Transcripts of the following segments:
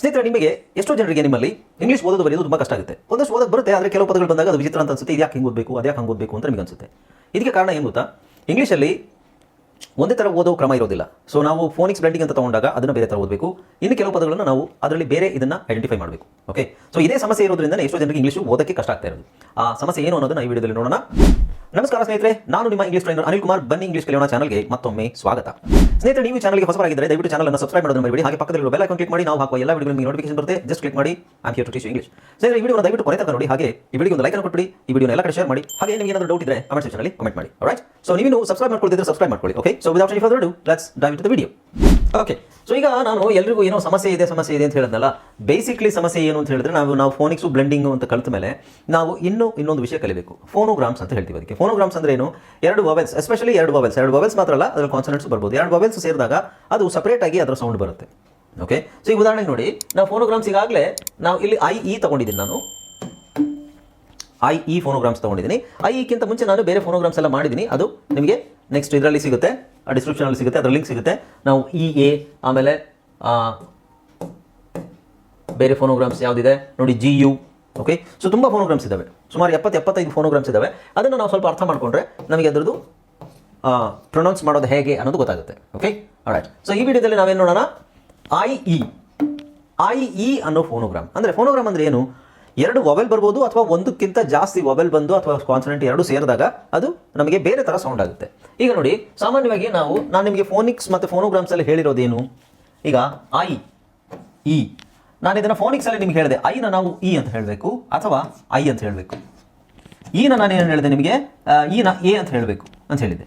ಸ್ನೇಹಿತರೆ, ನಿಮಗೆ ಎಷ್ಟೋ ಜನರಿಗೆ ನಿಮ್ಮಲ್ಲಿ ಇಂಗ್ಲೀಷ್ ಓದೋದು ಬರೆಯೋದು ತುಂಬ ಕಷ್ಟ ಆಗುತ್ತೆ. ಒಂದಷ್ಟು ಓದಕ್ಕೆ ಬರುತ್ತೆ, ಆದರೆ ಕೆಲವು ಪದಗಳು ಬಂದಾಗ ಅದು ವಿಚಿತ್ರ ಅಂತ ಅನ್ಸುತ್ತೆ, ಇದ್ಯಾಕೆ ಹಿಂಗೆ ಓದಬೇಕು, ಅದ್ಯಾಕೆ ಹಂಗೆ ಓದಬೇಕು ಅಂತ ನಿಮಗೆ ಅನಿಸುತ್ತೆ. ಇದಕ್ಕೆ ಕಾರಣ ಏನು ಗೊತ್ತಾ? ಇಂಗ್ಲೀಷಲ್ಲಿ ಒಂದೇ ಥರ ಓದೋ ಕ್ರಮ ಇರೋದಿಲ್ಲ. ಸೊ ನಾವು ಫೋನಿಕ್ಸ್ ಬ್ಲೆಂಡಿಂಗ್ ಅಂತ ತಗೊಂಡಾಗ ಅದನ್ನು ಬೇರೆ ಥರ ಓದಬೇಕು. ಇನ್ನು ಕೆಲವು ಪದಗಳನ್ನು ನಾವು ಅದರಲ್ಲಿ ಬೇರೆ ಇದನ್ನು ಐಡೆಂಟಿಫೈ ಮಾಡಬೇಕು. ಓಕೆ ಸೊ ಇದೇ ಸಮಸ್ಯೆ ಇರೋದ್ರಿಂದ ಎಷ್ಟೋ ಜನರಿಗೆ ಇಂಗ್ಲೀಷು ಓದಕ್ಕೆ ಕಷ್ಟ ಆಗ್ತಾ ಇರೋದು. ಆ ಸಮಸ್ಯೆ ಏನು ಅನ್ನೋದನ್ನ ಈ ವಿಡಿಯೋದಲ್ಲಿ ನೋಡೋಣ. ನಮಸ್ಕಾರ ಸ್ನೇಹಿತರೆ, ನಾನು ನಿಮ್ಮ ಇಂಗ್ಲೀಷ್ ಟ್ರೈನರ್ ಅನಿಲ್ ಕುಮಾರ್. ಬನ್ನಿ ಇಂಗ್ಲೀಷ್ ಕಲಿಯೋಣ ಚಾನಲ್ಗೆ ಮತ್ತೊಮ್ಮೆ ಸ್ವಾಗತ. ಸ್ನೇಹಿತರೆ, ನೀವು ಚಾನಲ್ಗೆ ಹೊಸಬರಾಗಿದ್ದರೆ ದಯವಿಟ್ಟು ಚಾನಲ್ ಅನ್ನು ಸಬ್ಸ್ಕ್ರೈಬ್ ಮಾಡೋದನ್ನು ಮರಿಬೇಡಿ. ಹಾಗೆ ಪಕ್ಕದಲ್ಲಿ ಬೆಲ್ ಐಕಾನ್ ಕ್ಲಿಕ್ ಮಾಡಿ, ನಾವು ಹಾಕುವ ಎಲ್ಲ ವಿಡಿಯೋ ನಿಮಗೆ ನೋಟಿಫಿಕೇಶನ್ ಬರುತ್ತೆ. ಜಸ್ಟ್ ಕ್ಲಿಕ್ ಮಾಡಿ. Am here to teach English ಸ್ನೇಹಿತರೆ, ಈ ವಿಡಿಯೋ ದಯವಿಟ್ಟು ಕೊನೆ ತನಕ ನೋಡಿ. ಹಾಗೆ ಈ ವಿಡಿಯೋ ಒಂದು ಲೈಕ್ ಅನ್ನು ಈ ವಿಡಿಯೋ ಎಲ್ಲ ಕಡೆ ಶೇರ್ ಮಾಡಿ. ಹಾಗೆ ನಿಮಗೆ ಏನಾದರೂ ಡೌಟ್ ಇದ್ರೆ ಕಮೆಂಟ್ ಸೆಕ್ಷನ್ ಅಲ್ಲಿ ಕಮೆಂಟ್ ಮಾಡಿ. ರೈಟ್ ಸೊ ನೀವು ಸಬ್ಸ್ಕ್ರೈಬ್ ಮಾಡ್ಕೊಳ್ತಿದ್ರೆ ಸಬ್ಸ್ಕ್ರೈಬ್ ಮಾಡ್ಕೊಳ್ಳಿ. Okay so without any further do let's dive in the video okay so ಈಗ ನಾನು ಎಲ್ರಿಗೂ ಏನೋ ಸಮಸ್ಯೆ ಇದೆ ಸಮಸ್ಯೆ ಇದೆ ಅಂತ ಹೇಳಿದ್ನಲ್ಲ. ಬೇಸಿಕ್ಲಿ ಸಮಸ್ಯೆ ಏನು ಅಂತ ಹೇಳಿದ್ರೆ ನಾವು ನಾವು ಫೋನಿಕ್ಸು ಬ್ಲೆಂಡಿಂಗ್ ಅಂತ ಕಲಿತ ಮೇಲೆ ನಾವು ಇನ್ನೂ ಇನ್ನೊಂದು ವಿಷಯ ಕಲಿಬೇಕು. ಫೋನೋಗ್ರಾಮ್ಸ್ ಅಂತ ಹೇಳ್ತೀವಿ ಅದಕ್ಕೆ. ಫೋನೋಗ್ರಾಮ್ಸ್ ಅಂದ್ರೆ ಏನು? ಎರಡು ವವೆಲ್ಸ್ ಎಸ್ಪೆಷಲಿ ಎರಡು ವವೆಲ್ಸ್ ಎರಡು ವವೆಲ್ಸ್ ಮಾತ್ರ ಅಲ್ಲ ಅದರ ಕಾನ್ಸನೆಂಟ್ಸ್ ಬರ್ಬೋದು. ಎರಡು ವವೆಲ್ಸ್ ಸೇರಿದಾಗ ಅದು ಸಪರೇಟ್ ಆಗಿ ಅದರ ಸೌಂಡ್ ಬರುತ್ತೆ. ಓಕೆ ಸೊ ಈಗ ಉದಾಹರಣೆಗೆ ನೋಡಿ, ನಾವು ಫೋನೋಗ್ರಾಮ್ಸ್ ಈಗಾಗಲೇ ನಾವು ಇಲ್ಲಿ ಐ ಇ ತಗೊಂಡಿದ್ದೀನಿ ನಾನು. ಐ ಇ ಫೋನೋಗ್ರಾಮ್ಸ್ ತಗೊಂಡಿದ್ದೀನಿ. ಐ ಇಕ್ಕಿಂತ ಮುಂಚೆ ನಾನು ಬೇರೆ ಫೋನೋಗ್ರಾಮ್ಸ್ ಎಲ್ಲ ಮಾಡಿದ್ದೀನಿ. ಅದು ನಿಮಗೆ ನೆಕ್ಸ್ಟ್ ಇದರಲ್ಲಿ ಸಿಗುತ್ತೆ. ಆ ಡಿಸ್ಕ್ರಿಪ್ಷನಲ್ಲಿ ಸಿಗುತ್ತೆ ಅದರ ಲಿಂಕ್ ಸಿಗುತ್ತೆ. ನಾವು ಇ ಎ ಆಮೇಲೆ ಬೇರೆ ಫೋನೋಗ್ರಾಮ್ಸ್ ಯಾವುದಿದೆ? ನೋಡಿ ಜಿ ಯು ಓಕೆ ಸೊ ತುಂಬ ಫೋನೋಗ್ರಾಮ್ಸ್ ಇದ್ದಾವೆ. ಸುಮಾರು ಎಪ್ಪತ್ತು ಎಪ್ಪತ್ತೈದು ಫೋನೋಗ್ರಾಮ್ಸ್ ಇದ್ದಾವೆ. ಅದನ್ನು ನಾವು ಸ್ವಲ್ಪ ಅರ್ಥ ಮಾಡಿಕೊಂಡ್ರೆ ನಮಗೆ ಅದರದ್ದು ಪ್ರೊನೌನ್ಸ್ ಮಾಡೋದು ಹೇಗೆ ಅನ್ನೋದು ಗೊತ್ತಾಗುತ್ತೆ. ಓಕೆ ಸೊ ಈ ವಿಡಿಯೋದಲ್ಲಿ ನಾವೇನು ನೋಡೋಣ? ಐ ಇ ಐ ಇ ಅನ್ನೋ ಫೋನೋಗ್ರಾಮ್ ಅಂದರೆ ಫೋನೋಗ್ರಾಮ್ ಅಂದರೆ ಏನು? ಎರಡು ಮೊಬೈಲ್ ಬರ್ಬೋದು ಅಥವಾ ಒಂದಕ್ಕಿಂತ ಜಾಸ್ತಿ ಮೊಬೈಲ್ ಬಂದು ಅಥವಾ ಕಾನ್ಸನೆಂಟ್ ಎರಡು ಸೇರಿದಾಗ ಅದು ನಮಗೆ ಬೇರೆ ಥರ ಸೌಂಡ್ ಆಗುತ್ತೆ. ಈಗ ನೋಡಿ, ಸಾಮಾನ್ಯವಾಗಿ ನಾವು, ನಾನು ನಿಮಗೆ ಫೋನಿಕ್ಸ್ ಮತ್ತು ಫೋನೋಗ್ರಾಮ್ಸ್ ಅಲ್ಲಿ ಹೇಳಿರೋದೇನು? ಈಗ ಐ ಇ ನಾನು ಇದನ್ನು ಫೋನಿಕ್ಸಲ್ಲಿ ನಿಮ್ಗೆ ಹೇಳಿದೆ. ಐನ ನಾವು ಇ ಅಂತ ಹೇಳಬೇಕು ಅಥವಾ ಐ ಅಂತ ಹೇಳಬೇಕು. ಈನ ನಾನು ಏನು ಹೇಳಿದೆ ನಿಮಗೆ? ಈನ ಎ ಅಂತ ಹೇಳಬೇಕು ಅಂತ ಹೇಳಿದೆ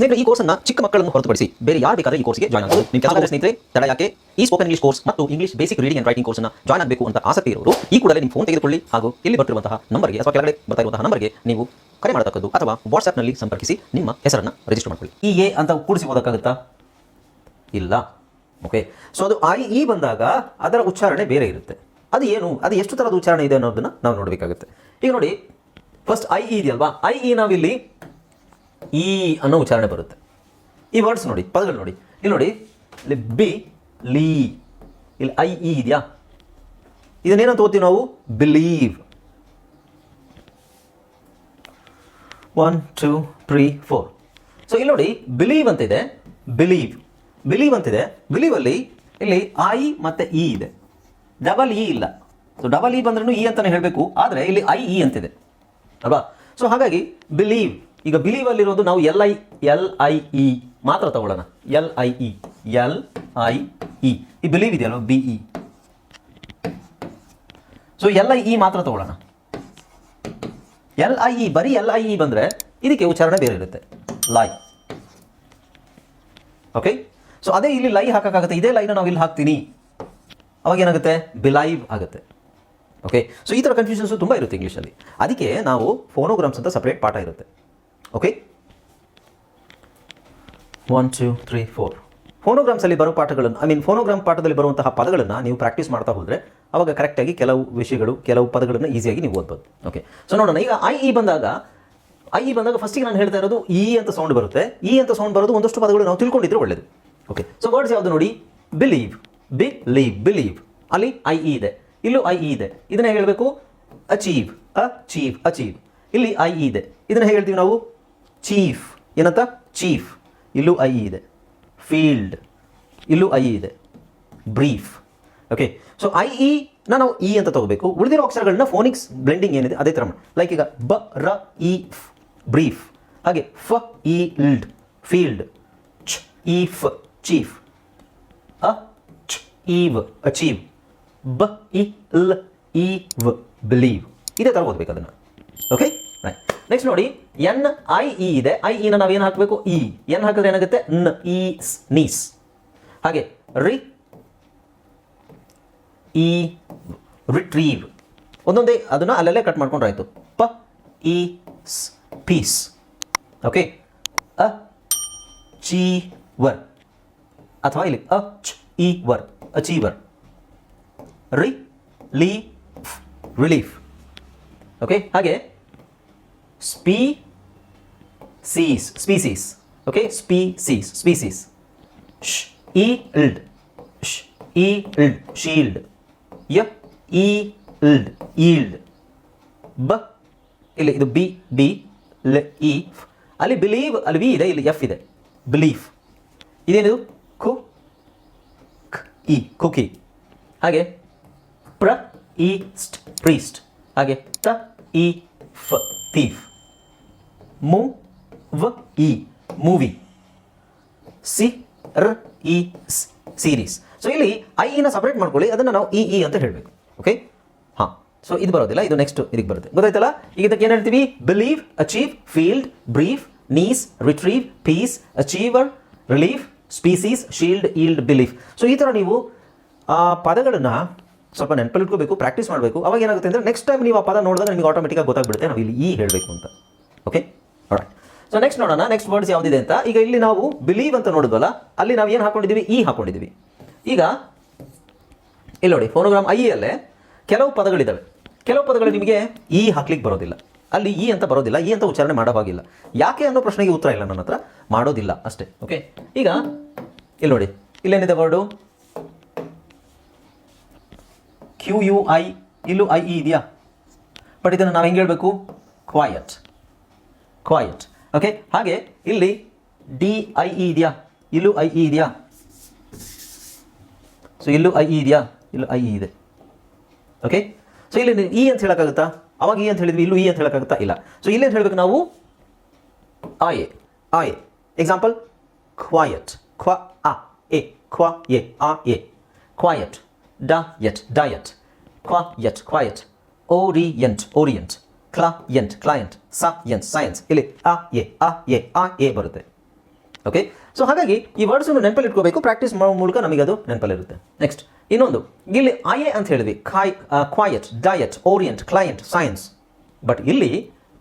ಸ್ನೇಹಿತರೆ, ಈ ಕೋರ್ಸ್ ಅನ್ನ ಚಿಕ್ಕ ಮಕ್ಕಳನ್ನು ಹೊರತುಪಡಿಸಿ ಬೇರೆ ಯಾರು ಬೇಕಾದ್ರೆ ಈ ಕೋರ್ಸ್ಗೆ ಜಾಯ್ನ್ ಆಗಬಹುದು ನಿಮ್ಮ ಕೆಲಸ ಸ್ನೇಹಿತರೆ, ತಡ ಯಾಕೆ? ಈ ಸ್ಪೋಕನ್ ಇಂಗ್ಲಿಷ್ ಕೋರ್ಸ್ ಮತ್ತು English basic reading and writing course join ಆಗಬೇಕು ಅಂತ ಆಸಕ್ತಿ ಇರೋರು, ಈ ಕೂಡಲೇ ನಿಮ್ಮ ಫೋನ್ ತೆಗೆದುಕೊಳ್ಳಿ ಹಾಗೂ ಇಲ್ಲಿ ಬರ್ತಿರುವಂತಹ ನಂಬರ್ಗೆ ಅಥವಾ ಕೆಳಗಡೆ ಬರ್ತಾ ಇರುವಂತಹ ನಂಬರ್ಗೆ ನೀವು ಕರೆ ಮಾಡತಕ್ಕದ್ದು ಅಥವಾ ವಾಟ್ಸ್ಆಪ್ನಲ್ಲಿ ಸಂಪರ್ಕಿಸಿ ನಿಮ್ಮ ಹೆಸರನ್ನು ರಿಜಿಸ್ಟರ್ ಮಾಡ್ಕೊಳ್ಳಿ. ಈ ಎ ಅಂತ ಕೂಡಿಸಿ ಓದಕ್ಕಾಗುತ್ತಾ? ಇಲ್ಲ. ಓಕೆ. ಸೊ ಅದು ಐ ಇ ಬಂದಾಗ ಅದರ ಉಚ್ಚಾರಣೆ ಬೇರೆ ಇರುತ್ತೆ. ಅದು ಏನು? ಅದು ಎಷ್ಟು ಥರದ ಉಚ್ಚಾರಣೆ ಇದೆ ಅನ್ನೋದನ್ನ ನಾವು ನೋಡಬೇಕಾಗುತ್ತೆ. ಈಗ ನೋಡಿ ಫಸ್ಟ್ ಐ ಇ ಇದೆಯಲ್ವಾ? ಐ ಇ ನಾವಿಲ್ಲಿ ಈ ಅನ್ನೋ ಉಚ್ಚಾರಣೆ ಬರುತ್ತೆ. ಈ ವರ್ಡ್ಸ್ ನೋಡಿ, ಪದಗಳು ನೋಡಿ. ಇಲ್ಲಿ ನೋಡಿ, ಇಲ್ಲಿ ಬಿ, ಲೀ. ಇಲ್ಲಿ ಐ ಇ ಇದೆಯಾ? ಇದನ್ನೇನಂತ ಓದ್ತೀವಿ ನಾವು? Believe. One two three four so ಇಲ್ಲಿ ನೋಡಿ, ಬಿಲೀವ್ ಅಂತ ಇದೆ ಬಿಲೀವ್. ಬಿಲೀವ್ ಅಂತಿದೆ. ಬಿಲೀವ್ ಅಲ್ಲಿ, ಇಲ್ಲಿ ಐ ಮತ್ತೆ ಇ ಇದೆ. ಡಬಲ್ ಇ ಇಲ್ಲ. ಸೊ ಡಬಲ್ ಇ ಬಂದ್ರೂ ಇ ಅಂತಾನೆ ಹೇಳಬೇಕು. ಆದರೆ ಇಲ್ಲಿ ಐ ಇ ಅಂತಿದೆ. ಅಲ್ವಾ? ಸೊ ಹಾಗಾಗಿ ಬಿಲೀವ್. ಈಗ ಬಿಲೀವ್ ಅಲ್ಲಿರೋದು ನಾವು L I L I E ಮಾತ್ರ ತಗೊಳ್ಳೋಣ. L I E L I E ಈ ಬಿಲೀವ್ ಇದೆಯಲ್ಲ B E so L I E ಮಾತ್ರ ತಗೊಳ್ಳೋಣ. ಎಲ್ ಐ ಇ ಬರೀ ಎಲ್ ಐ ಇ ಬಂದರೆ ಇದಕ್ಕೆ ಉಚ್ಚಾರಣೆ ಬೇರೆ ಇರುತ್ತೆ. ಲೈ ಓಕೆ ಸೊ ಅದೇ ಇಲ್ಲಿ ಲೈ ಹಾಕೋಕ್ಕಾಗುತ್ತೆ. ಇದೇ ಲೈನ ನಾವು ಇಲ್ಲಿ ಹಾಕ್ತೀನಿ. ಅವಾಗ ಏನಾಗುತ್ತೆ? ಬಿಲೈವ್ ಆಗುತ್ತೆ. ಓಕೆ ಸೊ ಈ ಥರ ಕನ್ಫ್ಯೂಷನ್ಸು ತುಂಬ ಇರುತ್ತೆ ಇಂಗ್ಲೀಷಲ್ಲಿ ಅದಕ್ಕೆ ನಾವು ಫೋನೋಗ್ರಾಮ್ಸ್ ಅಂತ ಸಪ್ರೇಟ್ ಪಾಠ ಇರುತ್ತೆ. Okay one two three four ಫೋನೋಗ್ರಾಮ್ಸಲ್ಲಿ ಬರೋ ಪಾಠಗಳನ್ನು ಐ ಮೀನ್ ಫೋನೋಗ್ರಾಮ್ ಪಾಠದಲ್ಲಿ ಬರುವಂತಹ ಪದಗಳನ್ನು ನೀವು ಪ್ರಾಕ್ಟೀಸ್ ಮಾಡ್ತಾ ಹೋದರೆ, ಅವಾಗ ಕರೆಕ್ಟಾಗಿ ಕೆಲವು ವಿಷಯಗಳು, ಕೆಲವು ಪದಗಳನ್ನು ಈಸಿಯಾಗಿ ನೀವು ಓದ್ಬೋದು. ಓಕೆ ಸೊ ನೋಡೋಣ, ಈಗ ಐ ಇ ಬಂದಾಗ ಐ ಇ ಬಂದಾಗ ಫಸ್ಟಿಗೆ ನಾನು ಹೇಳ್ತಾ ಇರೋದು ಇ ಅಂತ ಸೌಂಡ್ ಬರುತ್ತೆ. ಇ ಅಂತ ಸೌಂಡ್ ಬರೋದು ಒಂದಷ್ಟು ಪದಗಳು ನಾವು ತಿಳ್ಕೊಂಡಿದ್ರೆ ಒಳ್ಳೆಯದು ಓಕೆ ಸೊ ವರ್ಡ್ಸ್ ಯಾವುದು ನೋಡಿ? ಬಿಲೀವ್ ಬಿ ಲೀವ್ ಬಿಲೀವ್ ಅಲ್ಲಿ ಐ ಇ ಇದೆ. ಇಲ್ಲೂ ಐ ಇ ಇದೆ. ಇದನ್ನ ಹೇಳಬೇಕು? ಅಚೀವ್ ಅಚೀವ್ ಅಚೀವ್ ಇಲ್ಲಿ ಐ ಇ ಇದೆ. ಇದನ್ನ ಹೇಳ್ತೀವಿ ನಾವು? ಚೀಫ್. ಏನಂತ? ಚೀಫ್. ಇಲ್ಲೂ ಐ ಇದೆ. ಫೀಲ್ಡ್. ಇಲ್ಲೂ ಐ ಇದೆ. Brief. Okay so I, E ನಾವು ಇ ಅಂತ ತಗೋಬೇಕು. ಉಳಿದಿರೋ ಅಕ್ಷರಗಳನ್ನ ಫೋನಿಕ್ಸ್ ಬ್ಲೆಂಡಿಂಗ್ ಏನಿದೆ, ಅದೇ ಥರ ಲೈಕ್ ಈಗ ಬ, ರ, ಇ ಬ್ರೀಫ್. ಹಾಗೆ ಫ, ಇ, ಲ್ಡ್, ಫೀಲ್ಡ್. ಚ್ ಇ, ಫ್, ಚೀಫ್. ಅ ಚ್ ಈವ್ ಅಚೀವ್. ಬ, ಇ, ಲ್, ಇ, ವ್, ಬಿಲೀವ್. ಇದೇ ಥರ ಓದ್ಬೇಕು ಅದನ್ನು. ಓಕೆ ನೆಕ್ಸ್ಟ್ ನೋಡಿ, ಎನ್, ಐ, ಇ ಇದೆ. ಐ ಇನ ನಾವೇನು ಹಾಕಬೇಕು? ಇ. ಎನ್ ಹಾಕಿದ್ರೆ ಏನಾಗುತ್ತೆ? ಇ ನೀಸ್. ಹಾಗೆ, ರಿ, ಇ, ರಿಟ್ರೀವ್. ಒಂದೊಂದೇ ಅದನ್ನ ಅಲ್ಲಲ್ಲೇ ಕಟ್ ಮಾಡ್ಕೊಂಡ್ರಾಯ್ತು ಪ, ಇ ಪೀಸ್. Okay achiever. ಅಥವಾ ಇಲ್ಲಿ ಅಚ್ E, var. Achiever relief relief. Okay ಹಾಗೆ ಶ್ ಇ ಇಲ್ಡ್ ಶ್ ಇ ಇಲ್ಡ್ ಶೀಲ್ಡ್ ಯ ಇ ಇಲ್ಡ್ ಈಲ್ಡ್ ಬ ಇಲ್ಲಿ ಇದು ಬಿ ಬಿ ಲ ಇ ಅಲ್ಲಿ ಬಿಲೀವ್ ಅಲ್ಲಿ ವಿ ಇದೆ ಇಲ್ಲಿ ಎಫ್ ಇದೆ. ಬಿಲೀಫ್ ಇದೇನಿದು? ಕು ಖ್, ಇ ಕುಕಿ ಹಾಗೆ. ಪ್ರ ಈಸ್ಟ್ ಪ್ರೀಸ್ಟ್. ಹಾಗೆ. ತ ಇ ಫ ಥೀಫ್ ಮು v i ಮೂವಿ. ಸಿ, ರ್, ಇ ಸೀರೀಸ್ ಸೊ ಇಲ್ಲಿ ಐ ಇನ ಸಪರೇಟ್ ಮಾಡ್ಕೊಳ್ಳಿ, ಅದನ್ನು ನಾವು ಇ ಇ ಅಂತ ಹೇಳಬೇಕು. ಓಕೆ ಹಾಂ. ಸೊ ಇದು ಬರೋದಿಲ್ಲ, ಇದು ನೆಕ್ಸ್ಟ್ ಇದಕ್ಕೆ ಬರುತ್ತೆ. ಗೊತ್ತಾಯ್ತಲ್ಲ? ಈಗ ಇದಕ್ಕೆ ಏನು ಹೇಳ್ತೀವಿ? Believe achieve field brief niece retrieve piece achiever relief species shield yield belief so ಈ ಥರ ನೀವು ಪದಗಳನ್ನು ಸ್ವಲ್ಪ ನೆನಪಲ್ಲಿಟ್ಕೋಬೇಕು ಪ್ರಾಕ್ಟೀಸ್ ಮಾಡಬೇಕು. ಅವಾಗ ಏನಾಗುತ್ತೆ ಅಂದರೆ ನೆಕ್ಸ್ಟ್ ಟೈಮ್ ನೀವು ಆ ಪದ ನೋಡಿದಾಗ ನಿಮಗೆ ಆಟೋಮೆಟಿಕಾಗಿ ಗೊತ್ತಾಗ್ಬಿಡುತ್ತೆ. ನಾವು ಇಲ್ಲಿ ಈ ಹೇಳಬೇಕು ಅಂತ. ಓಕೆ ಸೊ ನೆಕ್ಸ್ಟ್ ನೋಡೋಣ ನೆಕ್ಸ್ಟ್ ವರ್ಡ್ಸ್ ಯಾವ್ದಿದೆ ಅಂತ. ಈಗ ಇಲ್ಲಿ ನಾವು ಬಿಲೀವ್ ಅಂತ ನೋಡಿದ್ವಲ್ಲ, ಅಲ್ಲಿ ನಾವು ಏನು ಹಾಕೊಂಡಿದ್ದೀವಿ ಈ ಹಾಕೊಂಡಿದ್ದೀವಿ ಈಗ, ಇಲ್ಲಿ ನೋಡಿ ಫೋನೋಗ್ರಾಮ್ ಐ ಅಲ್ಲೇ ಕೆಲವು ಪದಗಳಿದ್ದಾವೆ ಕೆಲವು ಪದಗಳು ನಿಮಗೆ ಈ ಹಾಕ್ಲಿಕ್ಕೆ ಬರೋದಿಲ್ಲ. ಅಲ್ಲಿ ಈ ಅಂತ ಬರೋದಿಲ್ಲ ಈ ಅಂತ ಉಚ್ಚಾರಣೆ ಮಾಡೋ ಹಾಗಿಲ್ಲ. ಯಾಕೆ ಅನ್ನೋ ಪ್ರಶ್ನೆಗೆ ಉತ್ತರ ಇಲ್ಲ, ನನ್ನ ಹತ್ರ. ಮಾಡೋದಿಲ್ಲ ಅಷ್ಟೇ ಓಕೆ ಈಗ, ಇಲ್ಲಿ ನೋಡಿ, ಇಲ್ಲೇನಿದೆ ವರ್ಡು ಕ್ಯೂ ಯು ಐ ಇಲ್ಲೂ ಐ ಇ ಇದೆಯಾ? ಬಟ್ ಇದನ್ನು ನಾವು ಹೆಂಗೆ ಹೇಳಬೇಕು? ಕ್ವಾಯಟ್ ಕ್ವಾಯಟ್ ಓಕೆ ಹಾಗೆ ಇಲ್ಲಿ ಡಿ ಐ ಇ ಇದೆಯಾ? ಇಲ್ಲೂ ಐ ಇ ಇದೆಯಾ? ಸೊ ಇಲ್ಲೂ ಐ ಇ ಇದೆಯಾ? ಇಲ್ಲೂ ಐ ಇ ಇದೆ. ಓಕೆ ಸೊ ಇಲ್ಲಿ ಇ ಅಂತ ಹೇಳೋಕ್ಕಾಗುತ್ತಾ? ಅವಾಗ ಇ ಅಂತ ಹೇಳಿದ್ವಿ, ಇಲ್ಲೂ ಇ ಅಂತ ಹೇಳೋಕ್ಕಾಗುತ್ತಾ? ಇಲ್ಲ. ಸೊ ಇಲ್ಲಿ ಅಂತ ಹೇಳಬೇಕು ನಾವು ಆಯೆ ಆಯೆ ಎಕ್ಸಾಂಪಲ್ ಕ್ವಾಯಟ್ ಕ್ವ ಆ ಎ ಕ್ವ ಎ ಆ A quiet diet quiet quiet orient orient client client ಸ ಎನ್ ಸೈನ್ಸ್ ಇಲ್ಲಿ ಅ ಎ ಅ ಎ ಆ ಎ ಬರುತ್ತೆ. ಓಕೆ ಸೊ ಹಾಗಾಗಿ ಈ ವರ್ಡ್ಸನ್ನು ನೆನಪಲ್ಲಿ ಇಟ್ಕೋಬೇಕು ಪ್ರಾಕ್ಟೀಸ್ ಮಾಡೋ ಮೂಲಕ ನಮಗೆ ಅದು ನೆನಪಲ್ಲಿರುತ್ತೆ. ನೆಕ್ಸ್ಟ್ ಇನ್ನೊಂದು. ಇಲ್ಲಿ ಐ ಎ ಅಂತ ಹೇಳಿದ್ವಿ. ಖಾಯ್ quiet diet orient client science but ಇಲ್ಲಿ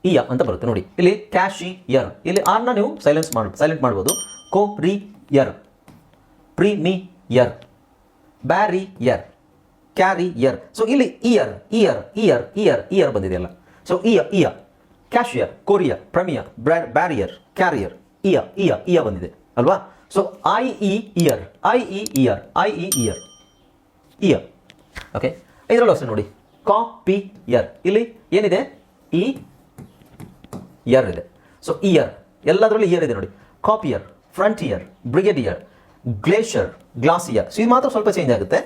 ಇಯ ಅಂತ ಬರುತ್ತೆ. ನೋಡಿ. ಇಲ್ಲಿ ಕ್ಯಾಶಿ ಯರ್ ಇಲ್ಲಿ ಆರ್ನ ನೀವು ಸೈಲೆನ್ಸ್ ಮಾಡಿ ಸೈಲೆಂಟ್ ಮಾಡ್ಬೋದು. Courier premier barrier carrier so ಇಲ್ಲಿ ಇಯರ್ ಇಯರ್ ಇಯರ್ ಇಯರ್ ಇಯರ್ ಬಂದಿದೆಯಲ್ಲ. ಸೊ ಇಯ ಇಯ cashier courier premier barrier carrier ಇಯ ಇಯ ಇಯ ಬಂದಿದೆ. ಅಲ್ವಾ? ಸೊ ಐ ಇ ಇಯರ್ ಐ ಇ ಇಯರ್ ಐ ಇ ಇಯರ್ ಇಯರ್ ಓಕೆ ಇದರಲ್ಲೂ ಅಷ್ಟೇ ನೋಡಿ. ಕಾಪಿ ಇಯರ್ ಇಲ್ಲಿ ಏನಿದೆ? ಇ ಇಯರ್ ಇದೆ. ಸೊ ಇಯರ್ ಎಲ್ಲದರಲ್ಲೂ ಇಯರ್ ಇದೆ ನೋಡಿ. Copier frontier brigadier glacier glacier so ಇದು ಮಾತ್ರ ಸ್ವಲ್ಪ ಚೇಂಜ್ ಆಗುತ್ತೆ.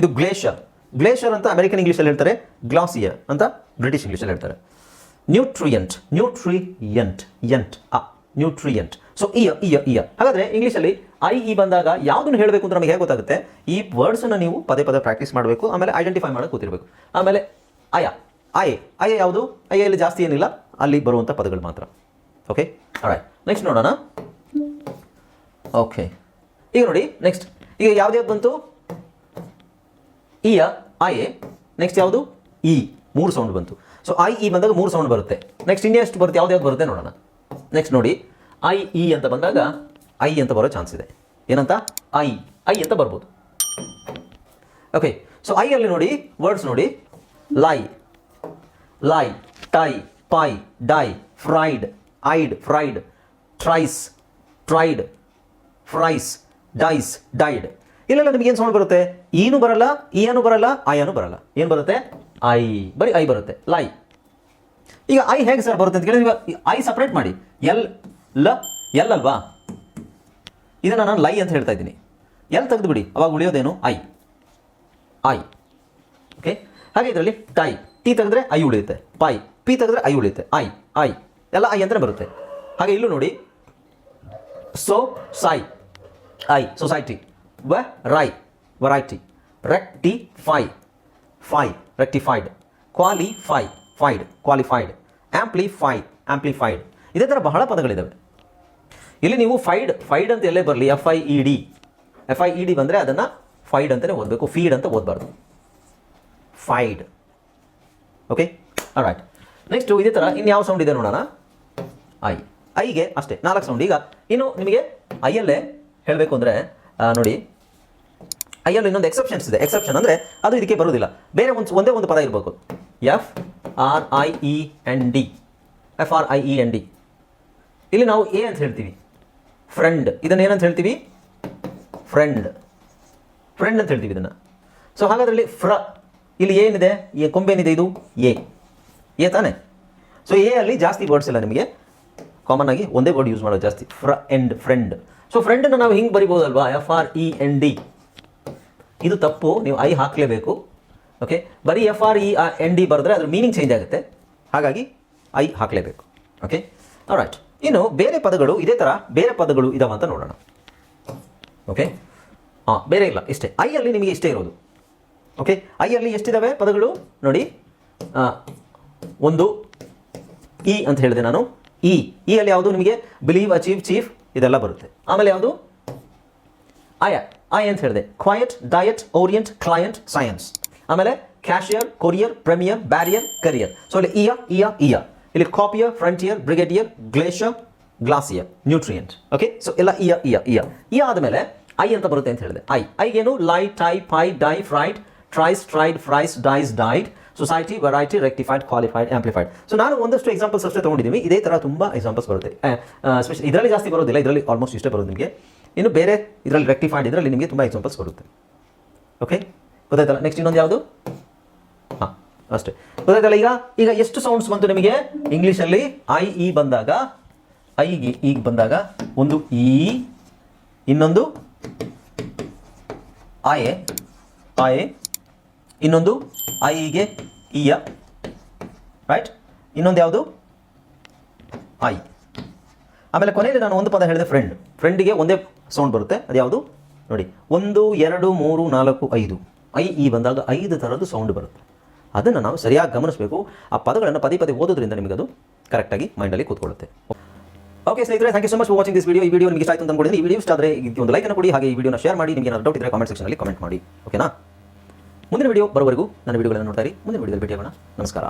ಇದು ಗ್ಲೇಷರ್ ಗ್ಲೇಷರ್ ಅಂತ ಅಮೆರಿಕನ್ ಇಂಗ್ಲೀಷಲ್ಲಿ ಹೇಳ್ತಾರೆ ಗ್ಲಾಸಿಯರ್ ಅಂತ ಬ್ರಿಟಿಷ್ ಇಂಗ್ಲೀಷಲ್ಲಿ ಹೇಳ್ತಾರೆ. ನ್ಯೂಟ್ರಿಯಂಟ್ ನ್ಯೂಟ್ರಿಯಂಟ್ ಎಂಟ್ ಅ ನ್ಯೂಟ್ರಿಯಂಟ್ ಸೊ ಇಯ ಇಯ ಇಯ ಹಾಗಾದ್ರೆ ಇಂಗ್ಲೀಷಲ್ಲಿ ಐ ಇ ಬಂದಾಗ ಯಾವುದನ್ನು ಹೇಳಬೇಕು ಅಂತ ನಮಗೆ ಹೇಗೆ ಗೊತ್ತಾಗುತ್ತೆ? ಈ ವರ್ಡ್ಸನ್ನು ನೀವು ಪದೇ ಪದೇ ಪ್ರಾಕ್ಟೀಸ್ ಮಾಡಬೇಕು, ಆಮೇಲೆ ಐಡೆಂಟಿಫೈ ಮಾಡೋಕೆ ಕೂತಿರಬೇಕು. ಆಮೇಲೆ ಅಯ ಐ ಅಯ ಯಾವುದು? ಐ ಎಲ್ಲಿ ಜಾಸ್ತಿ ಏನಿಲ್ಲ, ಅಲ್ಲಿ ಬರುವಂಥ ಪದಗಳು ಮಾತ್ರ. ಓಕೆ ನೆಕ್ಸ್ಟ್ ನೋಡೋಣ. ಓಕೆ ಈಗ ನೋಡಿ ನೆಕ್ಸ್ಟ್ ಈಗ ಯಾವ್ದು ಬಂತು? ಇಯ ಐ ಎ ನೆಕ್ಸ್ಟ್ ಯಾವುದು? ಇ ಮೂರು ಸೌಂಡ್ ಬಂತು. ಸೊ ಐ ಇ ಬಂದಾಗ ಮೂರು ಸೌಂಡ್ ಬರುತ್ತೆ. ನೆಕ್ಸ್ಟ್ ಇಂಡಿಯಾ ಎಷ್ಟು ಬರುತ್ತೆ? ಯಾವ್ದು ಯಾವ್ದು ಬರುತ್ತೆ ನೋಡೋಣ. ನೆಕ್ಸ್ಟ್ ನೋಡಿ ಐ ಇ ಅಂತ ಬಂದಾಗ ಐ ಅಂತ ಬರೋ ಚಾನ್ಸ್ ಇದೆ. ಏನಂತ? ಐ ಐ ಅಂತ ಬರ್ಬೋದು. ಓಕೆ ಸೊ ಐ ಅಲ್ಲಿ ನೋಡಿ ವರ್ಡ್ಸ್ ನೋಡಿ. Lie lie tie pie die fried ಐಡ್ fried tries tried fries dice died ಇಲ್ಲೆಲ್ಲ ನಿಮ್ಗೆ ಏನು ಸೌಂಡ್ ಬರುತ್ತೆ? ಈನು ಬರಲ್ಲ ಏನು ಬರಲ್ಲ, ಆಯನು ಬರಲ್ಲ. ಏನು ಬರುತ್ತೆ? ಐ. ಬರೀ ಐ ಬರುತ್ತೆ. ಲೈ. ಈಗ ಐ ಹೇಗೆ ಸರ್ ಬರುತ್ತೆ ಅಂತ ಕೇಳಿದ್ರೆ ಐ ಸಪ್ರೇಟ್ ಮಾಡಿ. ಎಲ್, ಲ, ಎಲ್ ಅಲ್ವಾ? ಇದನ್ನು ನಾನು ಲೈ ಅಂತ ಹೇಳ್ತಾ ಇದ್ದೀನಿ. ಎಲ್ ತೆಗೆದು ಬಿಡಿ. ಅವಾಗ ಉಳಿಯೋದೇನು? ಐ. ಐ. ಓಕೆ? ಹಾಗೆ ಇದರಲ್ಲಿ ಟೈ. ಟಿ ತೆಗೆದ್ರೆ ಐ ಉಳಿಯುತ್ತೆ. ಪೈ. ಪಿ ತೆಗೆದ್ರೆ ಐ ಉಳಿಯುತ್ತೆ. I I. ಎಲ್ಲ ಐ ಅಂತಲೇ ಬರುತ್ತೆ. ಹಾಗೆ ಇಲ್ಲೂ ನೋಡಿ. ಸೊ ಸೈ ಐ ಸೊಸೈಟಿ ವ ರೈ ವರೈಟಿ ರೆಕ್ಟಿ ಫೈ ರೆಕ್ಟಿಫೈಡ್ ಕ್ವಾಲಿಫೈ ಫೈಡ್ ಕ್ವಾಲಿಫೈಡ್ ಆಂಪ್ಲಿಫೈ ಆಂಪ್ಲಿಫೈಡ್ ಇದೇ ಥರ ಬಹಳ ಪದಗಳಿದ್ದಾವೆ ಇಲ್ಲಿ ನೀವು ಫೈಡ್ ಫೈಡ್ ಅಂತ ಎಲ್ಲೇ ಬರಲಿ? F I E D F I E D ಬಂದರೆ ಅದನ್ನು ಫೈಡ್ ಅಂತಲೇ ಓದಬೇಕು. ಫೀಡ್ ಅಂತ ಓದಬಾರ್ದು. ಫೈಡ್ ಓಕೆ ರೈಟ್ ನೆಕ್ಸ್ಟು ಇದೇ ಥರ ಇನ್ಯಾವ ಸೌಂಡ್ ಇದೆ ನೋಡೋಣ? ಐ ಐಗೆ ಅಷ್ಟೇ. ನಾಲ್ಕು ಸೌಂಡ್ ಈಗ ಇನ್ನು ನಿಮಗೆ ಐಯಲ್ಲೇ ಹೇಳಬೇಕು ಅಂದರೆ ನೋಡಿ. ಐಯಲ್ಲಿ ಇನ್ನೊಂದು ಎಕ್ಸೆಪ್ಷನ್ಸ್ ಇದೆ. ಎಕ್ಸೆಪ್ಷನ್ ಅಂದರೆ ಅದು ಇದಕ್ಕೆ ಬರೋದಿಲ್ಲ ಬೇರೆ ಒಂದು ಒಂದೇ ಒಂದು ಪದ ಇರಬೇಕು F R I E N D F R I E N D ಇಲ್ಲಿ ನಾವು ಎ ಅಂತ ಹೇಳ್ತೀವಿ. ಫ್ರೆಂಡ್ ಇದನ್ನು ಏನಂತ ಹೇಳ್ತೀವಿ? ಫ್ರೆಂಡ್ ಫ್ರೆಂಡ್ ಅಂತ ಹೇಳ್ತೀವಿ ಇದನ್ನು. ಸೊ ಹಾಗಾದ್ರಲ್ಲಿ ಫ್ರ, ಇಲ್ಲಿ ಏನಿದೆ? ಈ ಕೊಂಬೇನಿದೆ ಇದು? ಎ ಎ ತಾನೆ? ಸೊ ಎ ಅಲ್ಲಿ ಜಾಸ್ತಿ ವರ್ಡ್ಸ್ ಇಲ್ಲ ನಿಮಗೆ. ಕಾಮನ್ ಆಗಿ ಒಂದೇ ವರ್ಡ್ ಯೂಸ್ ಮಾಡೋದು ಜಾಸ್ತಿ. ಫ್ರ ಎಂಡ್ ಫ್ರೆಂಡ್ ಸೊ ಫ್ರೆಂಡನ್ನು ನಾವು ಹಿಂಗೆ ಬರಿಬೋದಲ್ವಾ? F R E N D ಇದು ತಪ್ಪು, ನೀವು ಐ ಹಾಕಲೇಬೇಕು. ಓಕೆ ಬರೀ F R E N D ಬರೆದ್ರೆ ಅದ್ರ ಮೀನಿಂಗ್ ಚೇಂಜ್ ಆಗುತ್ತೆ. ಹಾಗಾಗಿ, ಐ ಹಾಕಲೇಬೇಕು. ಓಕೆ ರೈಟ್ ಇನ್ನು ಬೇರೆ ಪದಗಳು ಇದೇ ಥರ ಬೇರೆ ಪದಗಳು ಇದಾವ ಅಂತ ನೋಡೋಣ. ಓಕೆ ಹಾಂ ಬೇರೆ ಇಲ್ಲ, ಇಷ್ಟೇ. ಐ ಅಲ್ಲಿ ನಿಮಗೆ ಇಷ್ಟೇ ಇರೋದು. ಓಕೆ ಐ ಅಲ್ಲಿ ಎಷ್ಟಿದಾವೆ ಪದಗಳು? ನೋಡಿ. ಒಂದು ಇ ಅಂತ ಹೇಳಿದೆ ನಾನು. ಇ ಇ ಅಲ್ಲಿ ಯಾವುದು ನಿಮಗೆ? ಬಿಲೀವ್ ಅಚೀವ್ ಚೀಫ್ ಇದೆಲ್ಲ ಬರುತ್ತೆ. ಆಮೇಲೆ ಯಾವುದು? ಆಯ. ಆಯ್ ಅಂತ ಹೇಳಿದೆ. Quiet diet orient client science ಆಮೇಲೆ cashier courier premier barrier carrier so ಇಲ್ಲಿ ಇಯ ಇಯ ಇಯ ಇಲ್ಲಿ copier frontier brigadier glacier glacier nutrient okay so ಎಲ್ಲ ಇಯ ಇಯ ಇಯ ಇಯ ಆದಮೇಲೆ ಐ ಅಂತ ಬರುತ್ತೆ ಅಂತ ಹೇಳಿದೆ. I ಐಗೇನು lie tie pie die fried tries tried fries dice died society variety rectified qualified amplified so ನಾನು ಒಂದಷ್ಟು ಎಕ್ಸಾಂಪಲ್ಸ್ ಅಷ್ಟೇ ತೊಗೊಂಡಿದ್ದೀನಿ ಇದೇ ಥರ ತುಂಬ ಎಕ್ಸಾಂಪಲ್ಸ್ ಬರುತ್ತೆ. ಸ್ಪೆಷಲ್ ಇದರಲ್ಲಿ ಜಾಸ್ತಿ ಬರೋದಿಲ್ಲ. ಇದರಲ್ಲಿ ಆಲ್ಮೋಸ್ಟ್ ಇಷ್ಟೇ ಬರೋದು ನಿಮಗೆ. ಇನ್ನು ಬೇರೆ ಇದರಲ್ಲಿ ರೆಕ್ಟಿಫೈಡ್ ಇದರಲ್ಲಿ ನಿಮಗೆ ತುಂಬ ಎಕ್ಸಾಂಪಲ್ಸ್ ಬರುತ್ತೆ ಓಕೆ ಗೊತ್ತಾಯ್ತಲ್ಲ? ನೆಕ್ಸ್ಟ್ ಇನ್ನೊಂದು ಯಾವುದು? ಹಾಂ, ಅಷ್ಟೇ. ಗೊತ್ತಾಯ್ತಲ್ಲ ಈಗ? ಈಗ ಎಷ್ಟು ಸೌಂಡ್ಸ್ ಬಂತು ನಿಮಗೆ? ಇಂಗ್ಲೀಷಲ್ಲಿ ಐ ಇ ಬಂದಾಗ ಐಗೆ ಈಗ ಬಂದಾಗ ಒಂದು ಇ ಇನ್ನೊಂದು ಆಯೆ ಆಯೆ ಇನ್ನೊಂದು ಐಗೆ ಇಯ ರೈಟ್ ಇನ್ನೊಂದು ಯಾವುದು? ಐ ಆಮೇಲೆ ಕೊನೆಯಲ್ಲಿ ನಾನು ಒಂದು ಪದ ಹೇಳಿದೆ ಫ್ರೆಂಡ್ ಫ್ರೆಂಡಿಗೆ ಒಂದೇ ಸೌಂಡ್ ಬರುತ್ತೆ. ಅದು ಯಾವುದು ನೋಡಿ, ಒಂದು, ಎರಡು, ಮೂರು, ನಾಲ್ಕು, ಐದು. ಐ, ಈ ಬಂದಾಗ ಐದು ಥರದ್ದು ಸೌಂಡ್ ಬರುತ್ತೆ. ಅದನ್ನು ನಾವು ಸರಿಯಾಗಿ ಗಮನಿಸಬೇಕು. ಆ ಪದಗಳನ್ನು ಪದೇ ಪದೇ ಓದೋದ್ರಿಂದ ನಿಮಗೆ ಅದು ಕರೆಕ್ಟಾಗಿ ಮೈಂಡಲ್ಲಿ ಕೂತ್ಕೊಳ್ಳುತ್ತೆ. ಓಕೆ ಸ್ನೇಹಿತರೆ thank you so much for watching this video ಈ ವಿಡಿಯೋ ನಿಮಗೆ ಇಷ್ಟ ಆಯ್ತು ಅಂತ ಈ ವಿಡಿಯೋ ಇಷ್ಟ ಆದರೆ ಒಂದು ಲೈಕ್ ಅನ್ನು ಕೊಡಿ, ಹಾಗೆ ಈ ವಿಡಿಯೋನ ಶೇರ್ ಮಾಡಿ, ನಿಮಗೆ ಏನಾದರೂ ಡೌಟ್ ಇದ್ದರೆ ಕಾಮೆಂಟ್ ಸೆಕ್ಷನಲ್ಲಿ ಕಾಮೆಂಟ್ ಮಾಡಿ. ಓಕೆನಾ ಮುಂದಿನ ವಿಡಿಯೋ ಬರೋವರೆಗೂ ನನ್ನ ವಿಡಿಯೋಗಳನ್ನು ನೋಡ್ತಾ ಇರಿ. ಮುಂದಿನ ವಿಡಿಯೋದಲ್ಲಿ ಭೇಟಿಯಾಗೋಣ. ನಮಸ್ಕಾರ.